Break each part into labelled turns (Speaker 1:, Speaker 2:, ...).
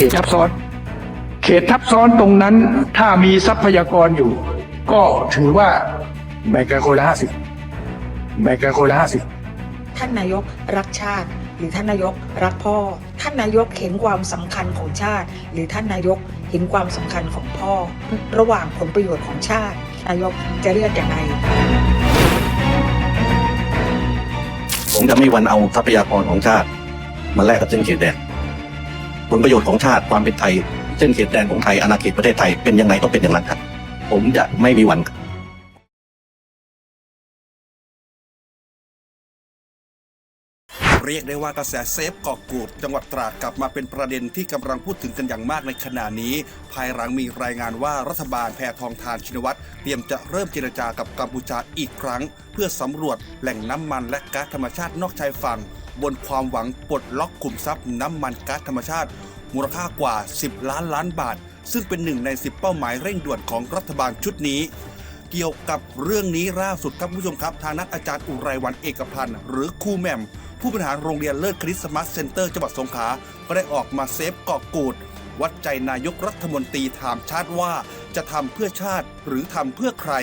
Speaker 1: เขตทับซ้อน เขตทับซ้อนตรงนั้น ถ้ามีทรัพยากรอยู่ ก็ถือว่าแบ่งกันคนละห้าสิบแบ่งกันคนละห้าสิบ
Speaker 2: ท่านนายกรักชาติ หรือท่านนายกรักพ่อ ท่านนายกเห็นความสำคัญของชาติ หรือท่านนายกเห็นความสำคัญของพ่อ ระหว่างผลประโยชน์ของชาติ นายกจะเลือกอย่างไร
Speaker 3: ผมจะไม่มีวันเอาทรัพยากรของชาติ มาแลกกับเส้นเขตแดน ผลประโยชน์ของชาติความเป็นไทย เส้นเขตแดนของไทยอาณาเขตประเทศไทยเป็นยังไงต้องเป็นอย่างนั้นครับผมจะไม่มีวัน
Speaker 4: เรียกได้ว่ากระแสเซฟเกาะกูดจังหวัดตราดกลับมาเป็นประเด็นที่กำลังพูดถึงกันอย่างมากในขณะนี้ ภายหลังมีรายงานว่ารัฐบาลแพทองทานชินวัตรเตรียมจะเริ่มเจรจากับกัมพูชาอีกครั้ง เพื่อสำรวจแหล่งน้ำมันและก๊าซธรรมชาตินอกชายฝั่ง บนความหวังปลดล็อกขุมทรัพย์น้ำมันก๊าซธรรมชาติ มูลค่ากว่า 10 ล้านล้านบาท ซึ่งเป็นหนึ่งใน 10 เป้าหมายเร่งด่วนของรัฐบาลชุดนี้เกี่ยวกับเรื่องนี้ล่าสุดครับคุณผู้ชมครับ ทางนักอาจารย์อุไรวันเอกพันธ์หรือครูแหม่ม ผู้บริหารโรงเรียนเลิศคริสต์มาสเซ็นเตอร์จังหวัดสงขลาก็ได้ออกมาเซฟเกาะกูด วัดใจนายกรัฐมนตรีถามชาติว่าจะทำเพื่อชาติหรือทำเพื่อใคร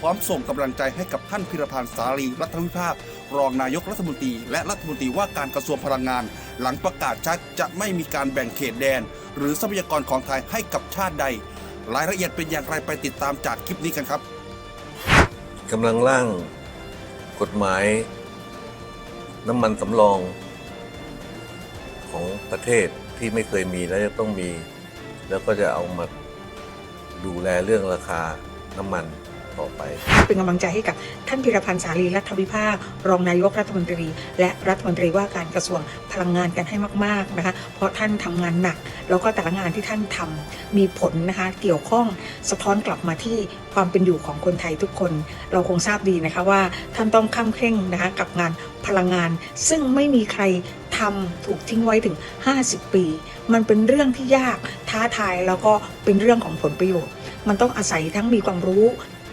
Speaker 4: พร้อมส่งกำลังใจให้กับท่านพิรพันธ์สารีรัฐวิภาค รองนายกรัฐมนตรี และรัฐมนตรีว่าการกระทรวงพลังงาน หลังประกาศชัดจะไม่มีการแบ่งเขตแดน หรือทรัพยากรของไทยให้กับชาติใด รายละเอียดเป็นอย่างไรไปติดตามจากคลิปนี้กันครับ
Speaker 5: กำลังร่างกฎหมาย น้ำมันสำรองของประเทศที่ไม่เคยมีและจะต้องมี แล้วก็จะเอามาดูแลเรื่องราคาน้ำมันต่อไป
Speaker 2: เป็นกำลังใจให้กับท่านพิรพันธ์สารีรัฐวิภาค รองนายกรัฐมนตรี และรัฐมนตรีว่าการกระทรวงพลังงานกันให้มากๆนะคะเพราะท่านทำงานหนัก แล้วก็แต่ละงานที่ท่านทำมีผลนะคะเกี่ยวข้องสะท้อนกลับมาที่ความเป็นอยู่ของคนไทยทุกคน เราคงทราบดีนะคะว่าท่านต้องข้ามเคร่งนะคะกับงาน พลังงาน ซึ่งไม่มีใครทำถูกทิ้งไว้ถึง 50 ปี มันเป็นเรื่องที่ยากท้าทายแล้วก็เป็นเรื่องของผลประโยชน์ มันต้องอาศัยทั้งมีความรู้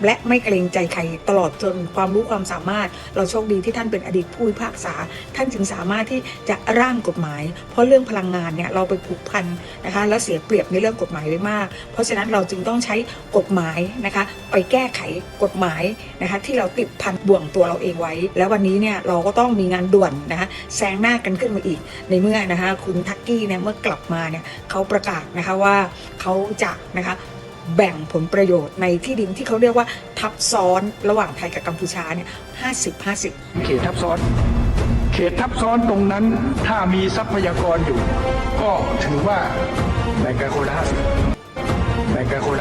Speaker 2: และไม่เกรงใจใครตลอดจนความรู้ความสามารถ เราโชคดีที่ท่านเป็นอดีตผู้พิพากษา ท่านจึงสามารถที่จะร่างกฎหมาย เพราะเรื่องพลังงานเนี่ยเราไปผูกพันนะคะแล้วเสียเปรียบในเรื่องกฎหมายไว้มาก เพราะฉะนั้นเราจึงต้องใช้กฎหมายนะคะไปแก้ไขกฎหมายนะคะที่เราติดพันบ่วงตัวเราเองไว้ แล้ววันนี้เนี่ยเราก็ต้องมีงานด่วนนะคะแซงหน้ากันขึ้นมาอีก ในเมื่อนะคะคุณทักกี้เนี่ยเมื่อกลับมาเนี่ยเขาประกาศนะคะว่าเขาจะนะคะ แบ่งผลประโยชน์ในที่ดินที่เขาเรียกว่าทับซ้อนระหว่างไทยกับกัมพูชาเนี่ยห้าสิบห้าสิบ
Speaker 1: เขตทับซ้อน เขตทับซ้อนตรงนั้นถ้ามีทรัพยากรอยู่ ก็ถือว่าแบ่งกันคนละห้าสิบแบ่งกันคน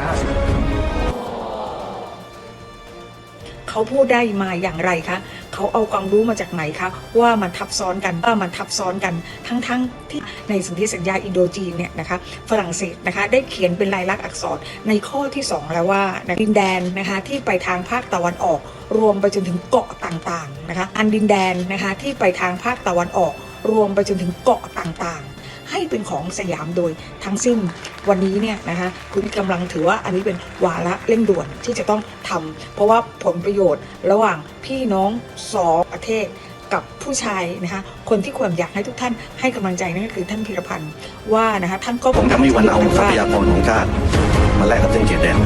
Speaker 1: ละ
Speaker 2: เขาพูดได้มาอย่างไรคะเขาเอาความรู้มาจากไหนคะว่ามันทับซ้อนกันว่ามันทับซ้อนกันทั้งๆที่ในสนธิสัญญาอินโดจีนเนี่ยนะคะฝรั่งเศสนะคะได้เขียนเป็นลายลักษณ์อักษรในข้อที่ 2 แล้วว่าดินแดนนะคะที่ไปทางภาคตะวันออก รวมไปจนถึงเกาะต่างๆนะคะอันดินแดนนะคะที่ไปทางภาคตะวันออก รวมไปจนถึงเกาะต่างๆ ให้เป็นของสยามโดยทั้งสิ้นวันนี้เนี่ยนะคะคุณกำลังถือว่าอันนี้เป็นวาระเร่งด่วนที่จะต้องทำเพราะว่าผลประโยชน์ระหว่างพี่น้องสองประเทศกับผู้ชายนะคะคนที่ควรอยากให้ทุกท่านให้กำลังใจนั่นก็คือท่านพิรพันธ์ว่านะคะท่านก็
Speaker 3: ผมจะไม่มีวันเอาทรัพยากรของชาติมาแลกกับเส้นเขตแดน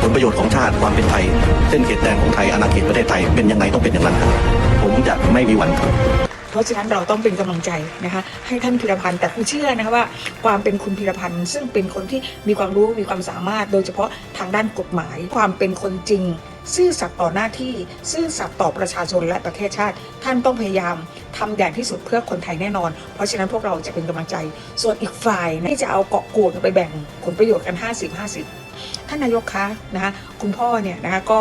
Speaker 3: ผลประโยชน์ของชาติความเป็นไทย เส้นเขตแดนของไทยอาณาเขตประเทศไทยเป็นยังไงต้องเป็นอย่างนั้นครับผมจะไม่มีวันครับ
Speaker 2: เพราะฉะนั้นเราต้องเป็นกำลังใจนะคะให้ท่านพิรพันธ์แต่ผู้เชื่อนะคะว่าความเป็นคุณพิรพันธ์ซึ่งเป็นคนที่มีความรู้มีความสามารถ โดยเฉพาะทางด้านกฎหมาย ความเป็นคนจริง ซื่อสัตย์ต่อหน้าที่ ซื่อสัตย์ต่อประชาชนและประเทศชาติ ท่านต้องพยายามทำอย่างที่สุดเพื่อคนไทยแน่นอน เพราะฉะนั้นพวกเราจะเป็นกำลังใจ ส่วนอีกฝ่ายที่จะเอาเกาะกูดไปแบ่งผลประโยชน์กัน 50-50ท่านนายกคะนะคะคุณพ่อเนี่ยนะคะก็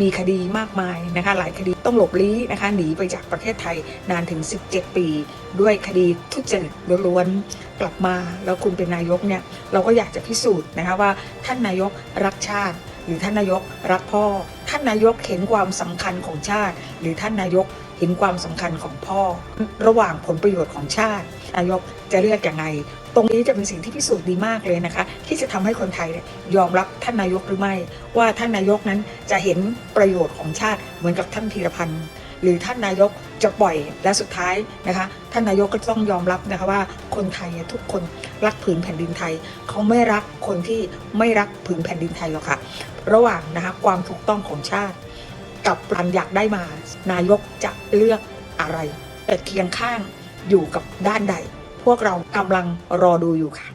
Speaker 2: มีคดีมากมายนะคะหลายคดีต้องหลบลี้นะคะหนีไปจากประเทศไทยนานถึง 17 ปี ด้วยคดีทุจริตล้วนๆกลับมาแล้วคุณเป็นนายกเนี่ยเราก็อยากจะพิสูจน์นะคะว่าท่านนายกรักชาติ รือท่านนายกรักพ่อ ท่านนายกเห็นความสำคัญของชาติ หรือท่านนายกเห็นความสำคัญของพ่อ ระหว่างผลประโยชน์ของชาติ นายกจะเลือกอย่างไรตรงนี้จะเป็นสิ่งที่พิสูจน์ดีมากเลยนะคะ ที่จะทำให้คนไทยยยอมรับท่านนายกหรือไม่ ว่าท่านนายกนั้นจะเห็นประโยชน์ของชาติเหมือนกับท่านธีรพันธ์หรือท่านนายก จะปล่อยและสุดท้ายนะคะท่านนายกก็ต้องยอมรับนะคะว่าคนไทยทุกคนรักผืนแผ่นดินไทย เขาไม่รักคนที่ไม่รักผืนแผ่นดินไทยหรอกค่ะ ระหว่างนะคะความถูกต้องของชาติ กับการอยากได้มา นายกจะเลือกอะไรแต่เคียงข้างอยู่กับด้านใด พวกเรากำลังรอดูอยู่ค่ะ